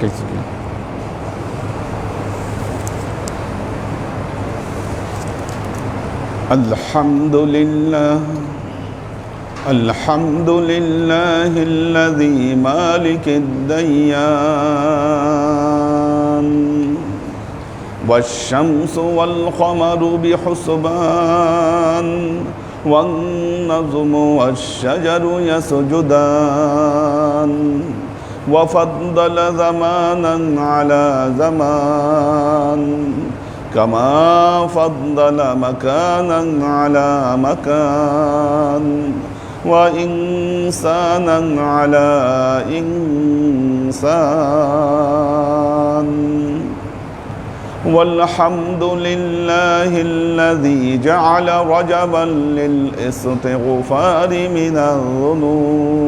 كالكاذبين الحمد لله الحمد لله الذي مالك الديان. والشمس والقمر بحسبان والنظم والشجر يسجدان. وفضل زمانا على زمان كما فضل مكانا على مكان وإنسانا على إنسان والحمد لله الذي جعل رجبا للاستغفار من الذنوب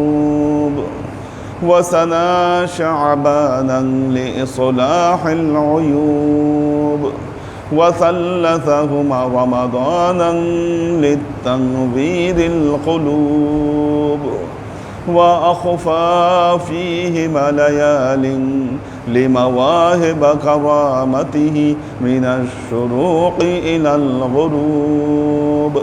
وسنا شعبانا لإصلاح العيوب وثلثهما رمضانا للتنوير القلوب وأخفى فيهما ليال لمواهب كرامته من الشروق إلى الغروب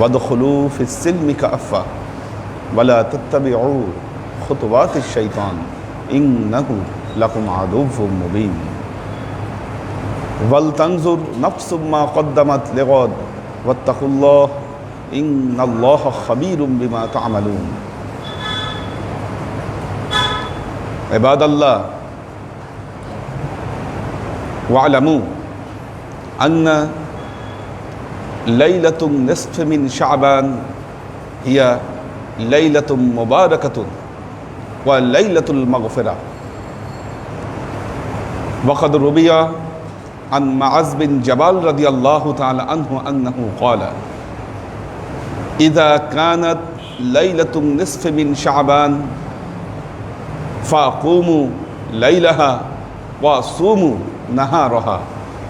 وادخلوا في السلم كأفة ولا تتبعوا خطوات الشيطان إنه لكم عدو مبين. ولتنظر نفس ما قدمت لغد واتقوا الله إن الله خبير بما تعملون. عباد الله واعلموا أن ليلة النصف من شعبان هي ليلة مباركة وليلة المغفرة وقد روي عن معز بن جبال رضي الله تعالى عنه أنه قال إذا كانت ليلة النصف من شعبان فأقوموا ليلها وصوموا نهارها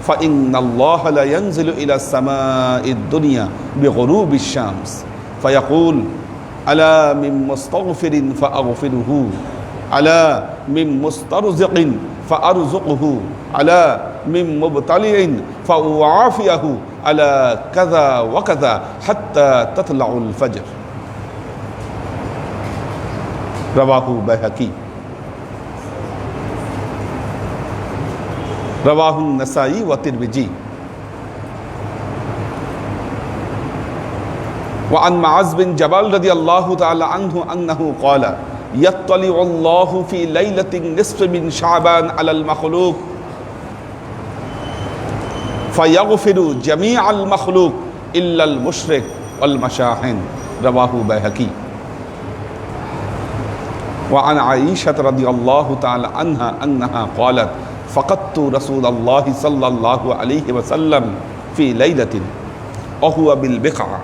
فإن الله لا ينزل إلى السماء الدنيا بغروب الشمس فيقول ألا من مستغفر فأغفره ألا من مسترزق فأرزقه ألا من مبتلع فأعافيه على كذا وكذا حتى تطلع الفجر رواه بيهقي رواه النسائي والترمذي وعن معاذ بن جبل رضي الله تعالى عنه أنه قال يطلع الله في ليلة النصف من شعبان على المخلوق فيغفر جميع المخلوق إلا المشرك والمشاحن رواه بيهقي وعن عائشة رضي الله تعالى عنها أنها قالت فقدت رسول الله صلى الله عليه وسلم في ليلة وهو بالبقعة.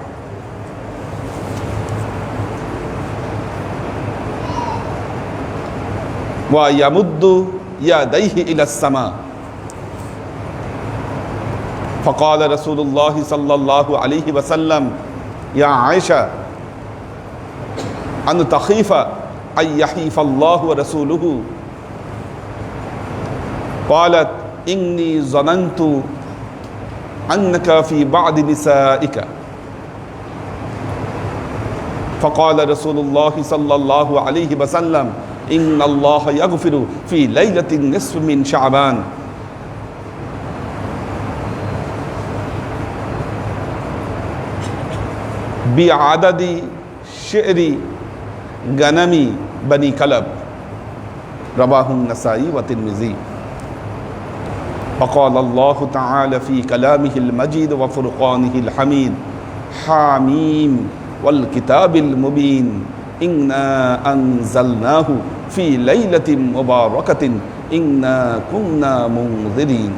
ويمد يديه إلى السماء. فقال رسول الله صلى الله عليه وسلم يا عائشة أن تخيف أن يحيف الله ورسوله قالت إني ظننت أنك في بعض نسائك. فقال رسول الله صلى الله عليه وسلم إن الله يغفر في ليلة النصف من شعبان. بعدد شعر غنم بني كلب. رواه النسائي والترمذي. وقال الله تعالى في كلامه المجيد وفرقانه الحميد حاميم والكتاب المبين إنا أنزلناه في ليلة مباركة إنا كنا منذرين.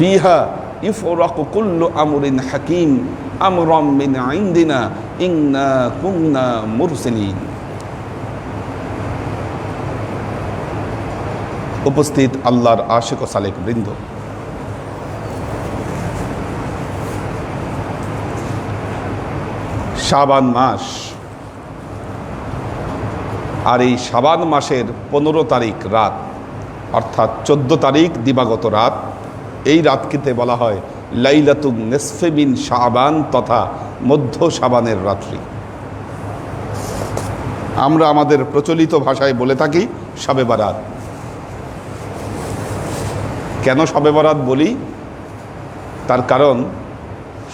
فيها يفرق كل أمر حكيم أمرا من عندنا إنا كنا مرسلين. উপস্থিত আল্লাহর আশেক ও সালেক বৃন্দ। শাবান মাস আর এই শাবান মাসের পনেরো তারিখ রাত, অর্থাৎ চোদ্দ তারিখ দিবাগত রাত, এই রাতটিতে বলা হয় লাইলাতুন নেসফেবিন শাবান তথা মধ্য শাবানের রাত্রি। আমরা আমাদের প্রচলিত ভাষায় বলে থাকি শবে বারাত। কেন শবে বরাত বলি? তার কারণ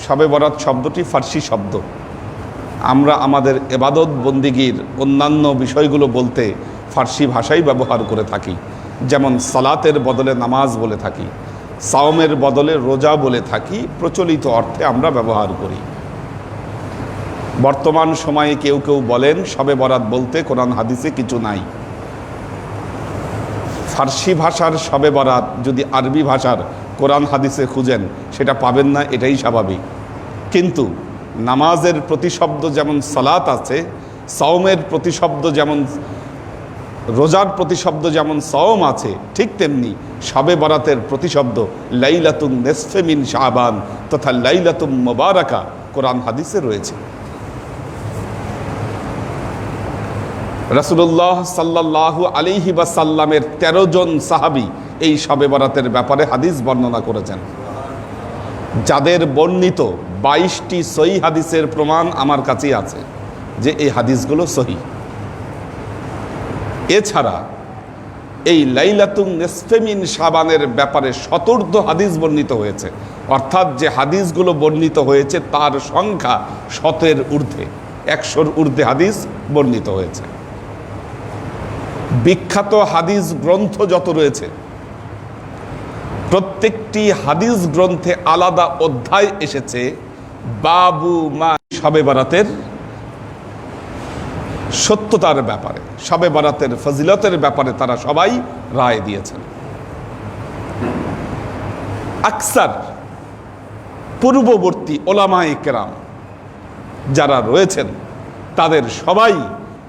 শবে বরাত শব্দটি ফার্সি শব্দ। আমরা আমাদের এবাদত বন্দিগির অন্যান্য বিষয়গুলো বলতে ফার্সি ভাষাই ব্যবহার করে থাকি। যেমন সালাতের বদলে নামাজ বলে থাকি, সাওমের বদলে রোজা বলে থাকি, প্রচলিত অর্থে আমরা ব্যবহার করি। বর্তমান সময়ে কেউ কেউ বলেন, শবে বরাত বলতে কোরআন হাদিসে কিছু নাই। ফার্সি ভাষার শবে বরাত যদি আরবি ভাষার কোরআন হাদিসে খুঁজেন, সেটা পাবেন না, এটাই স্বাভাবিক। কিন্তু নামাজের প্রতিশব্দ যেমন সালাত আছে, সওমের প্রতিশব্দ যেমন, রোজার প্রতিশব্দ যেমন সওম আছে, ঠিক তেমনি শবে বরাতের প্রতিশব্দ লাইলাতুম নেসফেমিন শাহবান তথা লাইলাতুম মোবারকা কোরআন হাদিসে রয়েছে। রাসুল্লাহ সাল্লাহ আলিহি বা সাল্লামের তেরো জন সাহাবি এই শবে বরাতের ব্যাপারে হাদিস বর্ণনা করেছেন। যাদের বর্ণিত বাইশটি সহি হাদিসের প্রমাণ আমার কাছেই আছে যে এই হাদিসগুলো সহি। এছাড়া এই লাইলাতুং নেসফেমিন সাবানের ব্যাপারে শতর্ধ হাদিস বর্ণিত হয়েছে। অর্থাৎ যে হাদিসগুলো বর্ণিত হয়েছে তার সংখ্যা শতের ঊর্ধ্বে, একশোর ঊর্ধ্বে হাদিস বর্ণিত হয়েছে। বিখ্যাত হাদিস গ্রন্থ যত রয়েছে, প্রত্যেকটি হাদিস গ্রন্থে আলাদা অধ্যায় এসেছে, বাবু মা সবে বারাতের সত্যতার ব্যাপারে, সবে বারাতের ফজিলতের ব্যাপারে তারা সবাই রায় দিয়েছেন। আকসার পূর্ববর্তী ওলামাই কেরাম যারা রয়েছেন, তাদের সবাই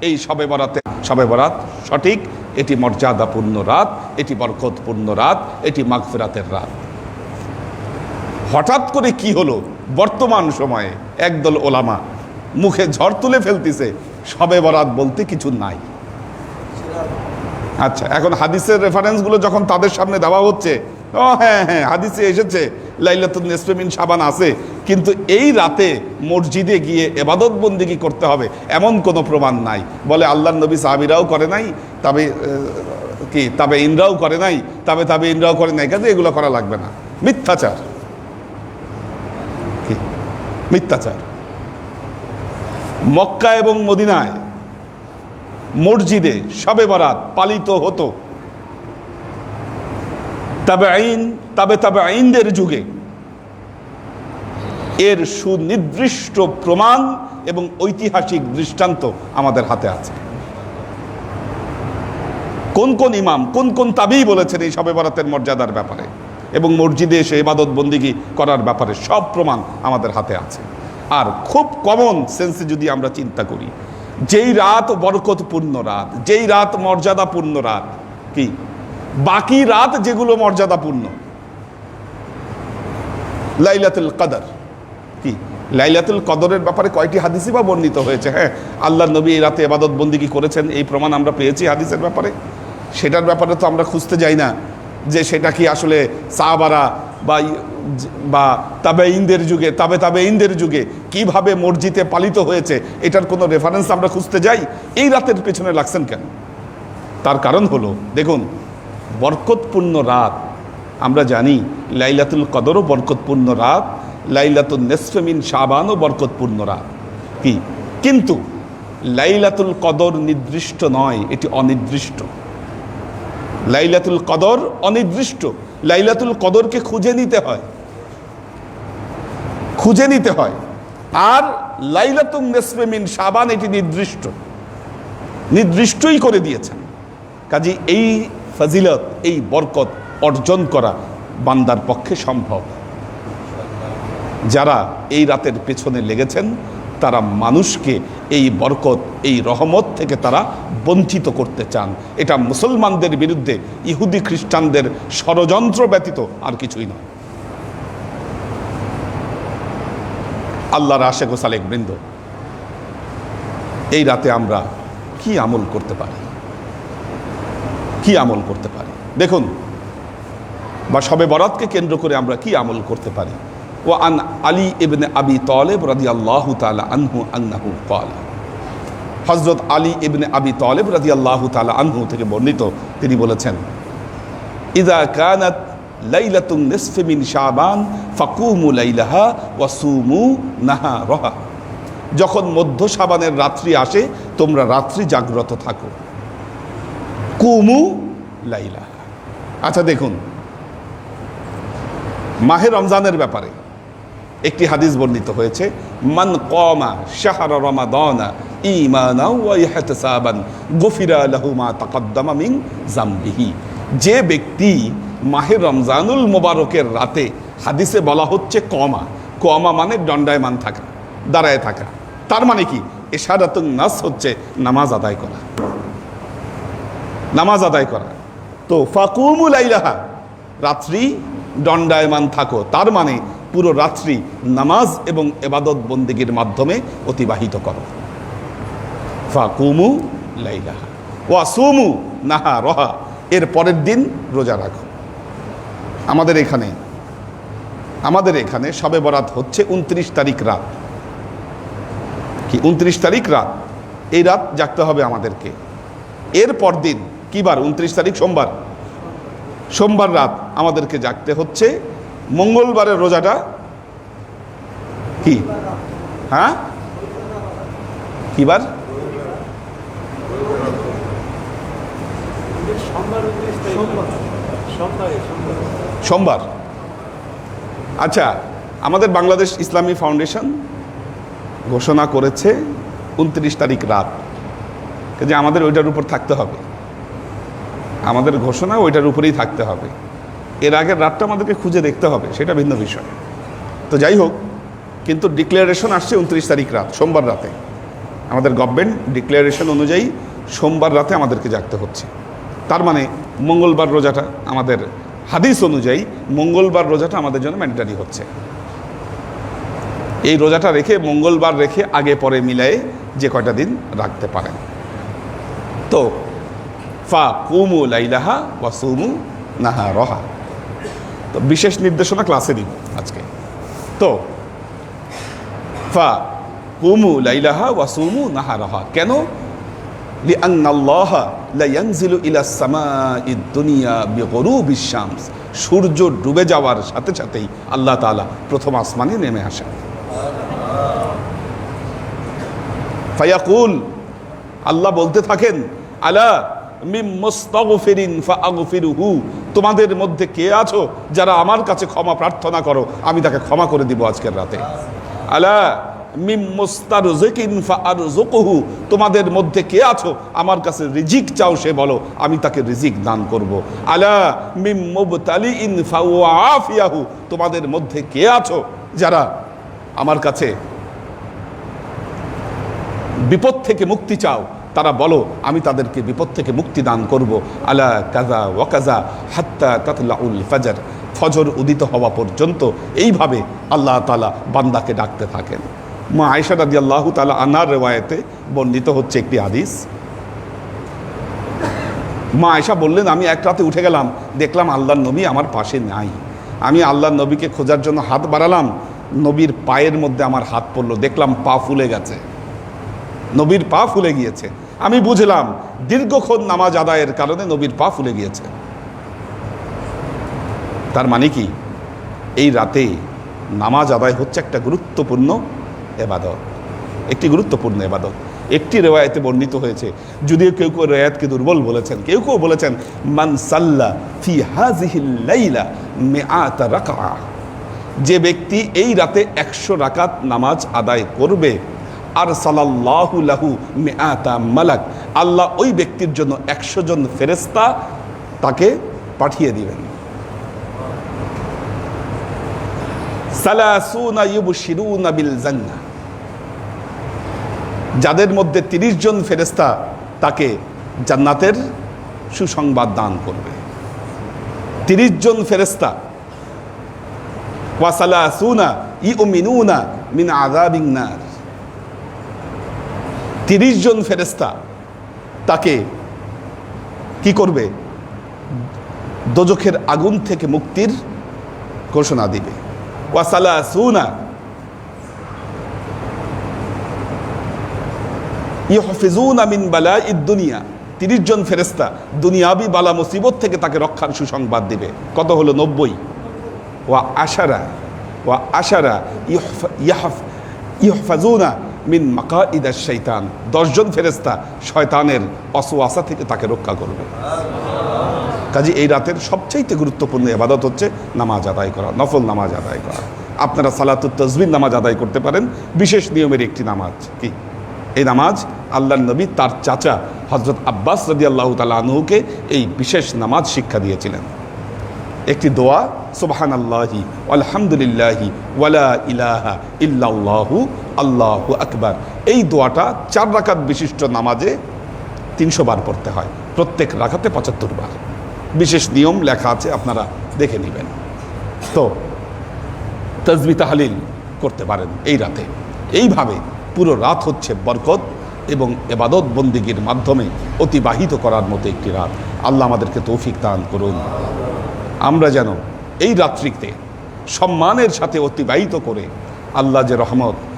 এই সবে বরাতে সবে বরাত। সঠিক, এটি মর্যাদাপূর্ণ রাত, এটি বরকতপূর্ণ রাত, এটি মাগফিরাতের রাত। হঠাৎ করে কি হলো? বর্তমান সময়ে একদল ওলামা মুখে ঝড় তুলে ফেলতেছে, সবে বরাত বলতে কিছু নাই। আচ্ছা এখন হাদিসের রেফারেন্সগুলো যখন তাদের সামনে দেওয়া হচ্ছে, ও হ্যাঁ হ্যাঁ হাদিসে এসেছে লাইলাতুল নেসফেমিন সাবান আছে কিন্তু এই রাতে মসজিদে গিয়ে এবাদত বন্দিগি করতে হবে, এমন কোনো প্রমাণ নাই। বলে আল্লাহ নবী সাহাবিরাও করে নাই, তবে কি তবে ইনরাও করে নাই, তবে তবে ইনরাও করে নাই কাজে এগুলো করা লাগবে না। মিথ্যাচার। কি? মিথ্যাচার। মক্কা এবং মদিনায় মসজিদে শবে বরাত পালিত হতো। তবে আইন তবে তবে আইনদের যুগে এর সুনির্দিষ্ট প্রমাণ এবং ঐতিহাসিক দৃষ্টান্ত আমাদের হাতে আছে। কোন কোন ইমাম, কোন কোন তাবেই বলেছেন এই শবে বরাতের মর্যাদার ব্যাপারে এবং মসজিদে এসে ইবাদত বন্দিগি করার ব্যাপারে সব প্রমাণ আমাদের হাতে আছে। আর খুব কমন সেন্সে যদি আমরা চিন্তা করি, যেই রাত বরকতপূর্ণ রাত, যেই রাত মর্যাদাপূর্ণ রাত, কি? বাকি রাত যেগুলো মর্যাদাপূর্ণ, লাইলাতুল কদর। লাইলাতুল কদরের ব্যাপারে কয়টি হাদিসই বা বর্ণিত হয়েছে? হ্যাঁ আল্লাহ নবী এই রাতে এবাদত বন্দিগি করেছেন? এই প্রমাণ আমরা পেয়েছি হাদিসের ব্যাপারে। সেটার ব্যাপারে তো আমরা খুঁজতে যাই না যে সেটা কি আসলে সাহাবারা বা বা তাবে ইন্দের যুগে, তাবে তাবে ইন্দের যুগে কীভাবে মসজিদে পালিত হয়েছে? এটার কোনো রেফারেন্স আমরা খুঁজতে যাই? এই রাতের পেছনে লাগছেন কেন? তার কারণ হলো, দেখুন, বরকতপূর্ণ রাত, আমরা জানি, লাইলাতুল কদরও বরকতপূর্ণ রাত লাইলাতুল নেসফেমিন শাবানও বরকতপূর্ণ রাত। কি? কিন্তু লাইলাতুল কদর নির্দিষ্ট নয়, এটি অনির্দিষ্ট। লাইলাতুল কদর অনির্দিষ্ট। লাইলাতুল কদরকে খুঁজে নিতে হয়। খুঁজে নিতে হয়। আর লাইলাতুল নেসফেমিন শাবান এটি নির্দিষ্ট। নির্দিষ্টই করে দিয়েছেন। কাজে এই ফজিলত, এই বরকত অর্জন করা বান্দার পক্ষে সম্ভব। যারা এই রাতের পেছনে লেগেছেন, তারা মানুষকে এই বরকত, এই রহমত থেকে তারা বঞ্চিত করতে চান। এটা মুসলমানদের বিরুদ্ধে, ইহুদি খ্রিস্টানদের ষড়যন্ত্র ব্যতীত আর কিছুই নয়। আল্লাহর আশেক ও সালেক বৃন্দ, এই রাতে আমরা কি আমল করতে পারি? কি আমল করতে পারি? দেখুন, বা সবে বরাতকে কেন্দ্র করে আমরা কি আমল করতে পারি? আলী ইবনে আবি তলেব রাদি আল্লাহ তালা আনহু আন্নাহু কল হজরত আলী ইবনে আবি তলেব রাদি আল্লাহ তালা আনহু থেকে বর্ণিত, তিনি বলেছেন ইদা কানাত লাইলাতুন নিসফি মিন শাবান ফাকুমু লাইলাহা ওয়াসুমু নাহা রহা যখন মধ্য সাবানের রাত্রি আসে, তোমরা রাত্রি জাগ্রত থাকো। কুমু লাইলা আচ্ছা দেখুন, মাহে রমজানের ব্যাপারে একটি হাদিস বর্ণিত হয়েছে, মান কমা শাহর রমাদানা জামবিহি। যে ব্যক্তি মাহে রমজানুল মোবারকের রাতে হাদিসে বলা হচ্ছে কমা কমা মানে দণ্ডায়মান থাকা, দাঁড়ায় থাকা। তার মানে কি? এশারাতুন নাস হচ্ছে নামাজ আদায় করা। নামাজ আদায় করা। তো ফাকুমুল আইলাহা রাত্রি দণ্ডায়মান থাকো। তার মানে পুরো রাত্রি নামাজ এবং এবাদত বন্দিগির মাধ্যমে অতিবাহিত করো। ফাকুমু লাইলাহা ওয়াসুমু নাহা রহা এর পরের দিন রোজা রাখো। আমাদের এখানে আমাদের এখানে সবে বরাত হচ্ছে উনত্রিশ তারিখ রাত। কি উনত্রিশ তারিখ রাত? এই রাত জাগতে হবে আমাদেরকে। এর পর দিন, কি বার? উনত্রিশ তারিখ সোমবার। সোমবার রাত আমাদেরকে জাগতে হচ্ছে মঙ্গলবারের রোজাটা কি? হ্যাঁ? কি বার সোমবার। আচ্ছা আমাদের বাংলাদেশ ইসলামী ফাউন্ডেশন ঘোষণা করেছে উনত্রিশ তারিখ রাত। যে আমাদের ওইটার উপর থাকতে হবে। আমাদের ঘোষণা ওইটার উপরেই থাকতে হবে। এর আগের রাতটা আমাদেরকে খুঁজে দেখতে হবে, সেটা ভিন্ন বিষয়। তো যাই হোক, কিন্তু ডিক্লারেশন আসছে উনত্রিশ তারিখ রাত, সোমবার রাতে। আমাদের গভর্নমেন্ট ডিক্লারেশন অনুযায়ী সোমবার রাতে আমাদেরকে জাগতে হচ্ছে। তার মানে মঙ্গলবার রোজাটা আমাদের হাদিস অনুযায়ী মঙ্গলবার রোজাটা আমাদের জন্য ম্যান্ডারি হচ্ছে। এই রোজাটা রেখে, মঙ্গলবার রেখে আগে পরে মিলায়ে যে কয়টা দিন রাখতে পারেন। তো, ফা কুমু লাইলাহা বা সুমু নাহা রহা তো বিশেষ নির্দেশনা ক্লাসে দিব আজকে। তো, ফা কুমু লাইলাহা ওয়াসুমু নাহারাহা। কেন? সূর্য ডুবে যাওয়ার সাথে সাথেই আল্লাহ তালা প্রথম আসমানে নেমে আসেন ফায়াকুল, আল্লাহ বলতে থাকেন, আলা তোমাদের মধ্যে কে আছো যারা আমার কাছে ক্ষমা প্রার্থনা করো? আমি তাকে ক্ষমা করে দিব আজকের রাতে। আলা তোমাদের মধ্যে কে আছো? আমার কাছে রিজিক চাও সে বলো, আমি তাকে রিজিক দান করব। আলা মিম মুবতালিইন ফাওয়াফিয়াহু তোমাদের মধ্যে কে আছো যারা আমার কাছে বিপদ থেকে মুক্তি চাও? তারা বলো, আমি তাদেরকে বিপদ থেকে মুক্তি দান করব। আলা কাজা ওয়াকাজা হাত্তা তাতলাউল ফাজার। ফজর উদিত হওয়া পর্যন্ত এইভাবে আল্লাহ তালা বান্দাকে ডাকতে থাকেন। মা আয়সা রাদি আল্লাহ তালা আনার রেওয়ায়তে বর্ণিত হচ্ছে একটি হাদিস। মা আয়সা বললেন, আমি এক রাতে উঠে গেলাম, দেখলাম আল্লাহর নবী আমার পাশে নাই। আমি আল্লাহর নবীকে খোঁজার জন্য হাত বাড়ালাম, নবীর পায়ের মধ্যে আমার হাত পড়ল, দেখলাম পা ফুলে গেছে। নবীর পা ফুলে গিয়েছে। আমি বুঝলাম দীর্ঘক্ষণ নামাজ আদায়ের কারণে নবীর পা ফুলে গিয়েছে। তার মানে কি? এই রাতে নামাজ আদায় হচ্ছে একটা গুরুত্বপূর্ণ এবাদত। একটি গুরুত্বপূর্ণ এবাদত। একটি রেওয়ায়তে বর্ণিত হয়েছে, যদিও কেউ কেউ রেয়াতকে দুর্বল বলেছেন, কেউ কেউ বলেছেন, মান সাল্লা ফি হাজিহিল লাইলা মিআতা রাকআ যে ব্যক্তি এই রাতে একশো রাকাত নামাজ আদায় করবে আর সালাল্লাহু লাহু মিআতা মালাক। আল্লাহ ওই ব্যক্তির জন্য একশো জন ফেরেস্তা তাকে পাঠিয়ে দিবেন। যাদের মধ্যে তিরিশ জন ফেরেস্তা তাকে জান্নাতের সুসংবাদ দান করবে। তিরিশ জন ফেরেস্তা ওয়াসালাসুনা ইউমিনুনা মিন আযাবিন নার। তিরিশ জন ফেরেস্তা তাকে কি করবে? দোজখের আগুন থেকে মুক্তির ঘোষণা দিবে। ওয়াসালাসুনা ইহফিজুন আমিন বালা দুনিয়া। তিরিশ জন ফেরেস্তা দুনিয়াবি বালা মুসিবত থেকে তাকে রক্ষার সুসংবাদ দিবে। কত হলো? নব্বই। ওয়া আশারা ওয়া আশারা ইহফাজুনা মিন মাকা ইদা শৈতান দশজন ফেরেস্তা শয়তানের অসোয়াসা থেকে তাকে রক্ষা করবে। কাজে এই রাতের সবচাইতে গুরুত্বপূর্ণ এবাদত হচ্ছে নামাজ আদায় করা, নফল নামাজ আদায় করা। আপনারা সালাতুত তসবির নামাজ আদায় করতে পারেন। বিশেষ নিয়মের একটি নামাজ কি? এই নামাজ আল্লাহ নবী তার চাচা হজরত আব্বাস রদি আল্লাহ তালুকে এই বিশেষ নামাজ শিক্ষা দিয়েছিলেন। একটি দোয়া সুবাহান আল্লাহি আলহামদুলিল্লাহি ওয়ালা ইলাহা ইল্লাল্লাহু আল্লাহু আকবার। এই দোয়াটা চার রাকাত বিশিষ্ট নামাজে তিনশো বার পড়তে হয়। প্রত্যেক রাখাতে পঁচাত্তর বার। বিশেষ নিয়ম লেখা আছে, আপনারা দেখে নেবেন। তো তসবি তাহলিল করতে পারেন এই রাতে। এইভাবে পুরো রাত হচ্ছে বরকত এবং এবাদত বন্দিগির মাধ্যমে অতিবাহিত করার মতো একটি রাত। আল্লাহ আমাদেরকে তৌফিক দান করুন। আমরা যেন এই রাত্রিতে সম্মানের সাথে অতিবাহিত করে আল্লাহ যে রহমত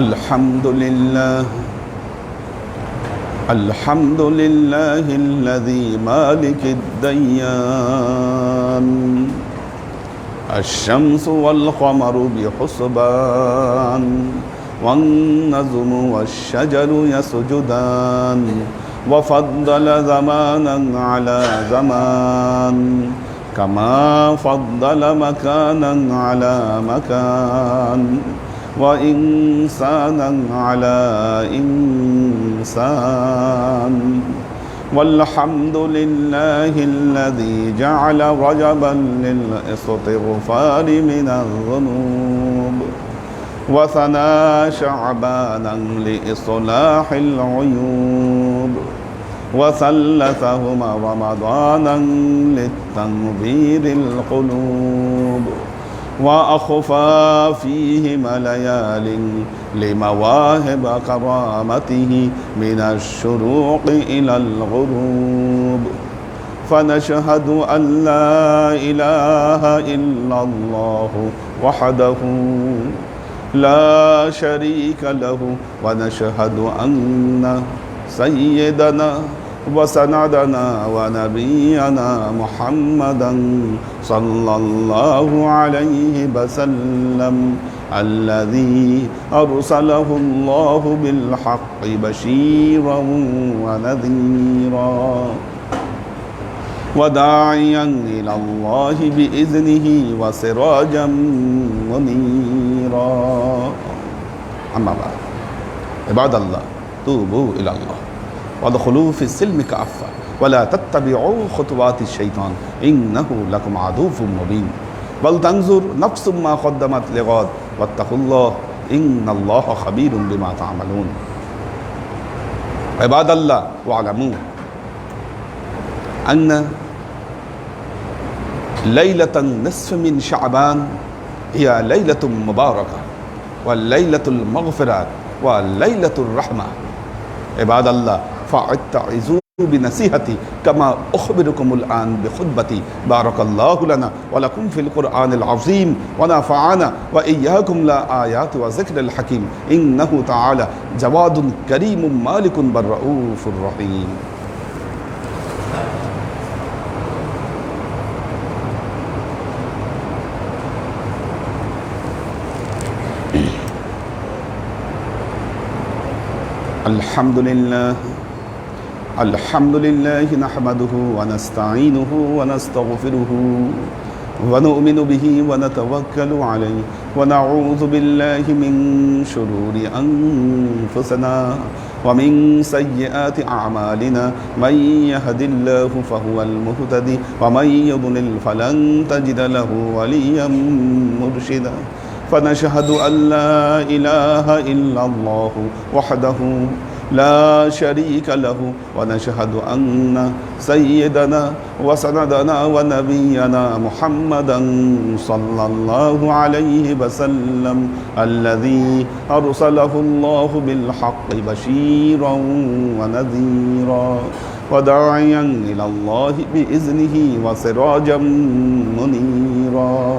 الحمد لله الحمد لله الذي مالك الديان. الشمس والقمر بحسبان. والنجم والشجر يسجدان. وفضل زمانا على زمان. كما فضل مكانا على مكان. وإنسانا على إنسان. والحمد لله الذي جعل رجبا للاستغفار من الذنوب وثنى شعبانا لإصلاح العيوب وثلثهما رمضانا للتنظير القلوب. وأخفى فيهما ليال لمواهب كرامته من الشروق إلى الغروب. فنشهد أن لا إله إلا الله وحده لا شريك له ونشهد أن سيدنا وسندنا ونبينا محمدا صلى الله عليه وسلم الذي أرسله الله بالحق بشيرا ونذيرا وداعيا إلى الله بإذنه وسراجا منيرا. أما بعد عباد الله توبوا إلى الله. وادخلوا في السلم كافة ولا تتبعوا خطوات الشيطان إنه لكم عدو مبين بل تنظر نفس ما قدمت لغد واتقوا الله إن الله خبير بما تعملون. عباد الله واعلموا أن ليلة النصف من شعبان هي ليلة مباركة والليلة المغفرة والليلة الرحمة. عباد الله فاتعظوا بنصيحتي كما أخبركم الآن بخطبتي. بارك الله لنا ولكم في القرآن العظيم ونفعنا وإياكم لا آيات وذكر الحكيم. إنه تعالى جواد كريم مالك بالرؤوف الرحيم. الحمد لله الحمد لله نحمده ونستعينه ونستغفره ونؤمن به ونتوكل عليه ونعوذ بالله من شرور أنفسنا ومن سيئات أعمالنا. من يهد الله فهو المهتدي ومن يضلل فلن تجد له وليا مرشدا. فنشهد أن لا إله إلا الله وحده لا شريك له ونشهد أن سيدنا وسندنا ونبينا محمدا صلى الله عليه وسلم الذي أرسله الله بالحق بشيرا ونذيرا وداعيا إلى الله بإذنه وسراجا منيرا.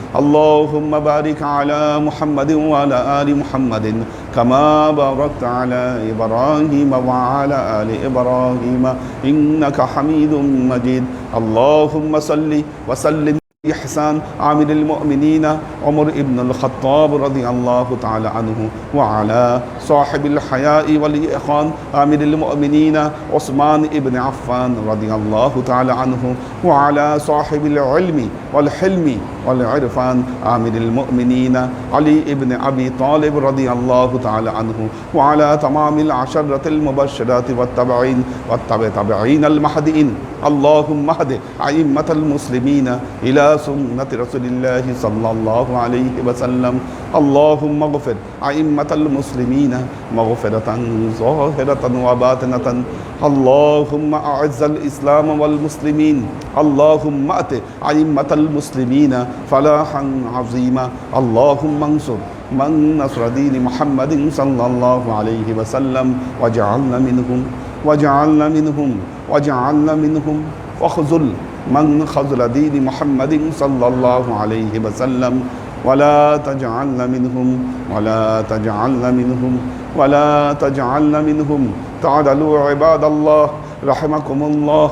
اللهم بارك على محمد وعلى آل محمد كما باركت على إبراهيم وعلى آل إبراهيم إنك حميد مجيد. اللهم صل وسلم إحسان عامل المؤمنين. عمر ابن الخطاب رضي الله تعالى عنه وعلى صاحب الحياء والإخوان عامل المؤمنين. عثمان ابن عفان رضي الله تعالى عنه وعلى صاحب العلم والحلم والعرفان عامل المؤمنين علي ابن أبي طالب رضي الله تعالى عنه وعلى تمام العشرة المبشرات والتبعين والتبع تبعين المهدئين اللهم اهد أئمة المسلمين إلى سنة رسول الله صلى الله عليه وسلم اللهم اغفر أئمة المسلمين مغفرة ظاهرة وباطنة اللهم أعز الإسلام والمسلمين اللهم أت أئمة المسلمين فلاحا عظيما. اللهم انصر من نصر دين محمد صلى الله عليه وسلم. وجعلنا منهم وجعلنا منهم وجعلنا منهم. واخذل من خذل دين محمد صلى الله عليه وسلم. ولا تجعلنا منهم ولا تجعلنا منهم ولا تجعلنا منهم. تعدلوا عباد الله رحمكم الله.